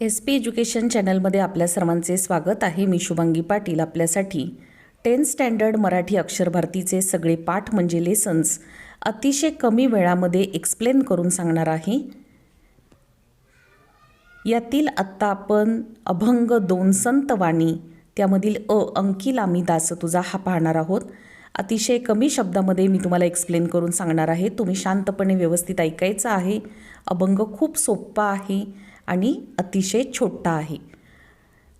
S P education चॅनलमध्ये आपल्या सर्वांचे स्वागत आहे. मी शुभांगी पाटील. आपल्यासाठी टेन्थ स्टँडर्ड मराठी अक्षर भारतीचे सगळे पाठ म्हणजे लेसन्स अतिशय कमी वेळामध्ये एक्सप्लेन करून सांगणार आहे. यातील आत्ता आपण अभंग दोन संत वाणी त्यामधील अ अंकिल आम्ही दास तुझा हा पाहणार आहोत. अतिशय कमी शब्दामध्ये मी तुम्हाला एक्सप्लेन करून सांगणार आहे. तुम्ही शांतपणे व्यवस्थित ऐकायचं आहे. अभंग खूप सोप्पा आहे. आणि अतिशय छोटा आहे.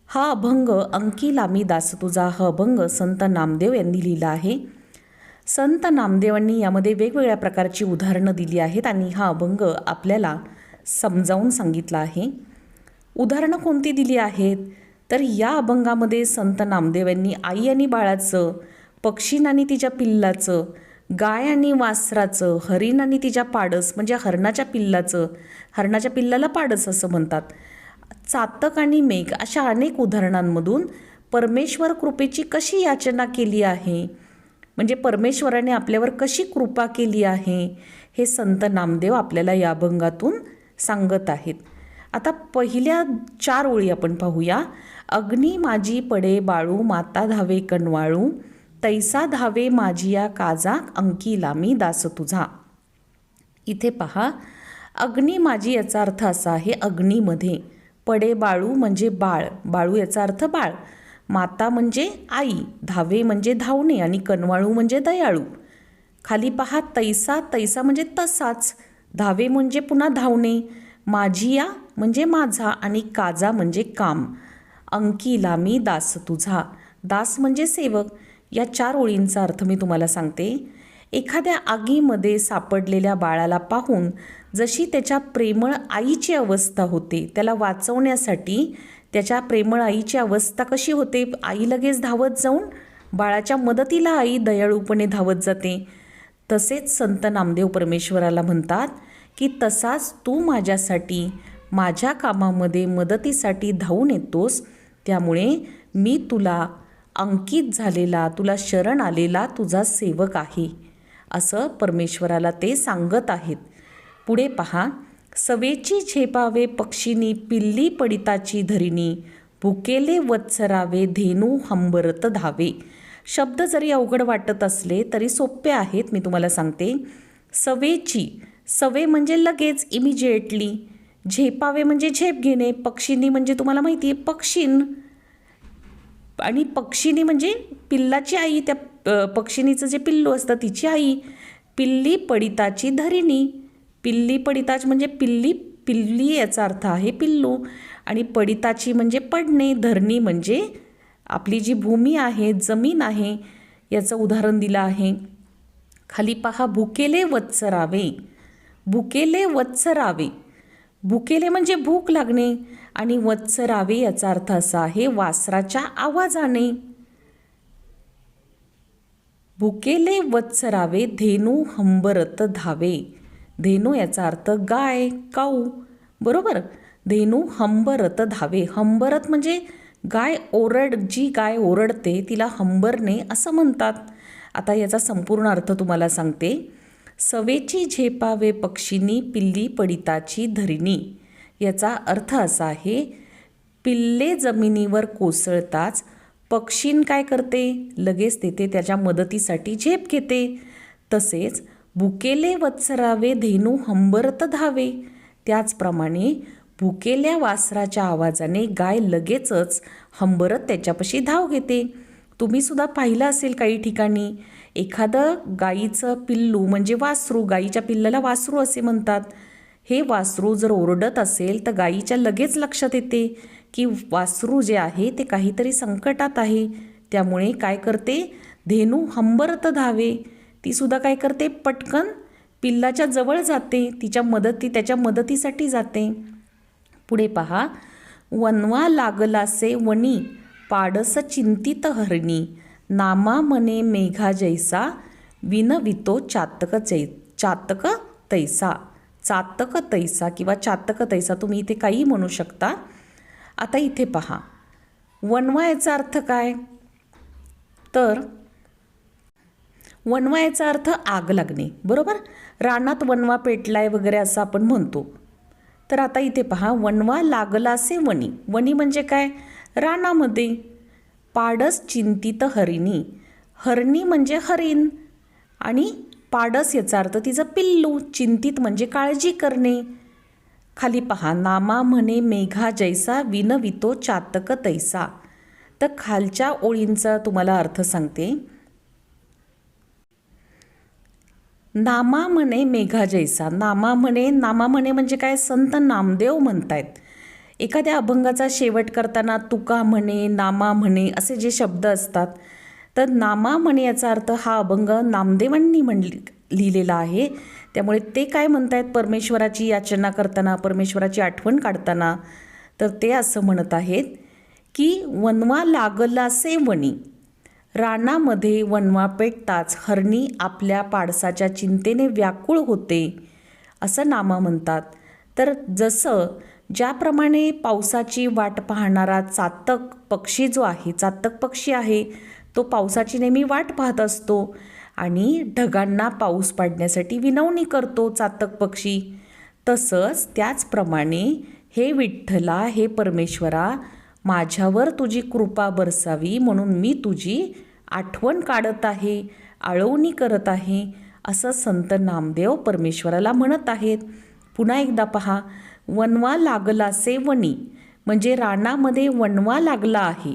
हा अभंग अंकी लामी दास तुझा हा अभंग संत नामदेव यांनी लिहिला आहे. संत नामदेवांनी यामध्ये वेगवेगळ्या प्रकारची उदाहरणं दिली आहेत आणि हा अभंग आपल्याला समजावून सांगितला आहे. उदाहरणं कोणती दिली आहेत? तर या अभंगामध्ये संत नामदेव यांनी आई आणि बाळाचं पक्षीन आणि तिच्या पिल्लाचं गाय आणि वासराचं हरिण आणि तिच्या पाडस म्हणजे हरणाच्या पिल्लाचं हरणाच्या पिल्लाला पाडस असं म्हणतात. चातक आणि मेघ अशा अनेक उदाहरणांमधून परमेश्वर कृपेची कशी याचना केली आहे? म्हणजे परमेश्वराने आपल्यावर कशी कृपा केली आहे? हे संत नामदेव आपल्याला या अभंगातून सांगत आहेत. आता पहिल्या चार ओळी आपण पाहूया. अग्नी माझी पडे बाळू माता धावे कणवाळू तैसा धावे माझिया काजा अंकिला मी दास तुझा. इथे पहा अग्नी माझी याचा अर्थ असा आहे अग्नीमध्ये. पडे बाळू म्हणजे बाळ बाळू याचा अर्थ बाळ. माता म्हणजे आई धावे म्हणजे धावणे आणि कनवाळू म्हणजे दयाळू. खाली पहा तैसा तैसा म्हणजे तसाच. धावे म्हणजे पुन्हा धावणे. माझिया म्हणजे माझा आणि काजा म्हणजे काम. अंकिला मी दास तुझा. दास म्हणजे सेवक. या चार ओळींचा अर्थ मी तुम्हाला सांगते. एखाद्या आगीमध्ये सापडलेल्या बाळाला पाहून जशी त्याच्या प्रेमळ आईची अवस्था होते त्याला वाचवण्यासाठी त्याच्या प्रेमळ आईची अवस्था कशी होते? आई लगेच धावत जाऊन बाळाच्या मदतीला आई दयाळूपणे धावत जाते. तसेच संत नामदेव परमेश्वराला म्हणतात की तसाच तू माझ्यासाठी माझ्या कामामध्ये मदतीसाठी धावून येतोस. त्यामुळे मी तुला अंकित झालेला तुला शरण आलेला तुझा सेवक आहे. असं परमेश्वराला ते सांगत आहेत. पुढे पहा सवेची झेपावे पक्षिनी पिल्ली पडिताची धरिणी भुकेले वत्सरावे धेनू हंबरत धावे. शब्द जरी अवघड वाटत असले तरी सोपे आहेत मी तुम्हाला सांगते. सवेची सवे म्हणजे लगेच इमिजिएटली झेपावे म्हणजे झेप घेणे पक्षिनी म्हणजे तुम्हाला माहिती आहे पक्षीन. आणि पक्षिणी म्हणजे पिल्लाची आई त्या पक्षिणीचं जे पिल्लू असतं तिची आई पिल्ली पडिताची धरिणी. पिल्ली पडिताच म्हणजे पिल्ली पिल्ली याचा अर्थ आहे पिल्लू. आणि पडिताची म्हणजे पडणे धरणी म्हणजे आपली जी भूमी आहे जमीन आहे याचं उदाहरण दिलं आहे. खाली पहा भुकेले वत्सरावे. भुकेले वत्सरावे. भुकेले म्हणजे भूक लागणे. आणि वत्सरावे याचा अर्थ असा आहे वासराच्या आवाजाने. भुकेले वत्सरावे धेनू हंबरत धावे. धेनू याचा अर्थ गाय काऊ. बरोबर? धेनू हंबरत धावे. हंबरत म्हणजे गाय ओरड जी गाय ओरडते तिला हंबरणे असं म्हणतात. आता याचा संपूर्ण अर्थ तुम्हाला सांगते. सवेची झेपावे पक्षिनी पिल्ली पडिताची धरिणी. याचा अर्थ असा आहे पिल्ले जमिनीवर कोसळताच पक्षीन काय करते? लगेच तेथे त्याच्या मदतीसाठी झेप घेते. तसेच भुकेले वत्सरावे धेनू हंबरत धावे. त्याचप्रमाणे भुकेल्या वासराच्या आवाजाने गाय लगेचच हंबरत त्याच्यापाशी धाव घेते. तुम्ही सुद्धा पाहिलं असेल काही ठिकाणी. एखादं गाईचं पिल्लू म्हणजे वासरू गाईच्या पिल्लाला वासरू असे म्हणतात. हे वासरू जर ओरडत असेल तर गाईच्या लगेच लक्षात येते की वासरू जे आहे ते काहीतरी संकटात आहे. त्यामुळे काय करते? धेनू हंबरत धावे. ती सुद्धा काय करते? पटकन पिल्लाच्या जवळ जाते. तिच्या मदती त्याच्या मदतीसाठी जाते. पुढे पहा. वनवा लागलासे वणी पाडस चिंतित हरणी. नामा मने मेघा जैसा विनवितो चातक जै चातक तैसा. चातक तैसा किंवा चातक तैसा तुम्ही इथे काही म्हणू शकता. आता इथे पहा. वनवा याचा अर्थ काय? तर वनवा याचा अर्थ आग लागणे बरोबर? रानात वनवा पेटलाय वगैरे असं आपण म्हणतो. तर आता इथे पहा वनवा लागलासे वनी वनी म्हणजे काय? रानामध्ये पाडस चिंतित हरिणी. हरणी म्हणजे हरिण आणि पाडस याचा अर्थ तिचं पिल्लू. चिंतित म्हणजे काळजी करणे. खाली पहा नामा म्हणे मेघा जैसा विनवितो चातक तैसा. तर खालच्या ओळींचा तुम्हाला अर्थ सांगते. नामा म्हणे मेघा जैसा. नामा म्हणे नामा म्हणे म्हणजे काय? संत नामदेव म्हणतायत. एखाद्या अभंगाचा शेवट करताना तुका म्हणे नामा म्हणे असे जे शब्द असतात तर नामा म्हणे याचा अर्थ हा अभंग नामदेवांनी म्हण लिहिलेला आहे. त्यामुळे ते काय म्हणतायत? परमेश्वराची याचना करताना परमेश्वराची आठवण काढताना? तर ते असं म्हणत आहेत की वनवा लागलासे वणी. रानामध्ये वनवा पेटताच हरणी आपल्या पाडसाच्या चिंतेने व्याकुळ होते असं नामा म्हणतात. तर जसं ज्याप्रमाणे पावसाची वाट पाहणारा चातक पक्षी जो आहे चातक पक्षी आहे तो पावसाची नेहमी वाट पाहत असतो आणि ढगांना पाऊस पाडण्यासाठी विनवणी करतो चातक पक्षी. तसंच त्याचप्रमाणे हे विठ्ठला हे परमेश्वरा माझ्यावर तुझी कृपा बरसावी म्हणून मी तुझी आठवण काढत आहे आळवणी करत आहे असं संत नामदेव परमेश्वराला म्हणत आहेत. पुन्हा एकदा पहा वनवा लागलासे वनी म्हणजे रानामध्ये वनवा लागला आहे.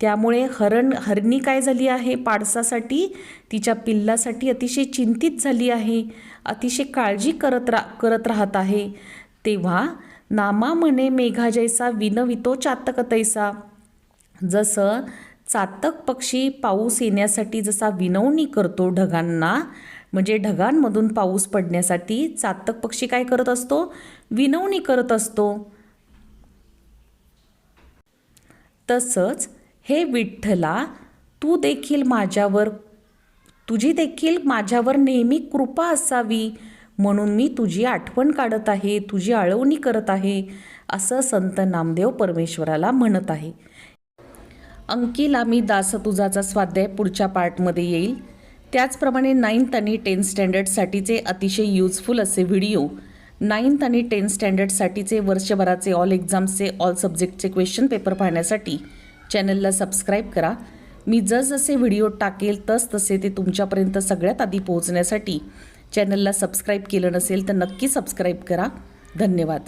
त्यामुळे हरण हरणी काय झाली आहे? पाडसासाठी तिच्या पिल्लासाठी अतिशय चिंतित झाली आहे. अतिशय काळजी करत रा करत राहत आहे. तेव्हा नामा म्हणे मेघा जैसा विनवितो चातक तैसा. जसं चातक पक्षी पाऊस येण्यासाठी जसा विनवणी करतो ढगांना म्हणजे ढगांमधून पाऊस पडण्यासाठी चातक पक्षी काय करत असतो? विनवणी करत असतो. तसंच हे विठ्ठला तू देखील माझ्यावर तुझी देखील माझ्यावर नेहमी कृपा असावी. म्हणून मी तुझी आठवण काढत आहे तुझी आळवणी करत आहे असं संत नामदेव परमेश्वराला म्हणत आहे. अंकिला मी दास तुझाचा स्वाध्याय पुढच्या पार्टमध्ये येईल. त्याचप्रमाणे नाईन्थ आणि टेन्थ स्टँडर्डसाठीचे अतिशय युजफुल असे व्हिडिओ नाईन्थ आणि टेन्थ स्टँडर्डसाठीचे वर्षभराचे ऑल एक्झाम्सचे ऑल सब्जेक्टचे क्वेश्चन पेपर पाहण्यासाठी चॅनलला सबस्क्राईब करा. मी जसजसे व्हिडिओ टाकेल तस तसे ते तुमच्यापर्यंत सगळ्यात आधी पोहोचण्यासाठी चॅनलला सबस्क्राईब केलं नसेल तर नक्की सबस्क्राईब करा. धन्यवाद.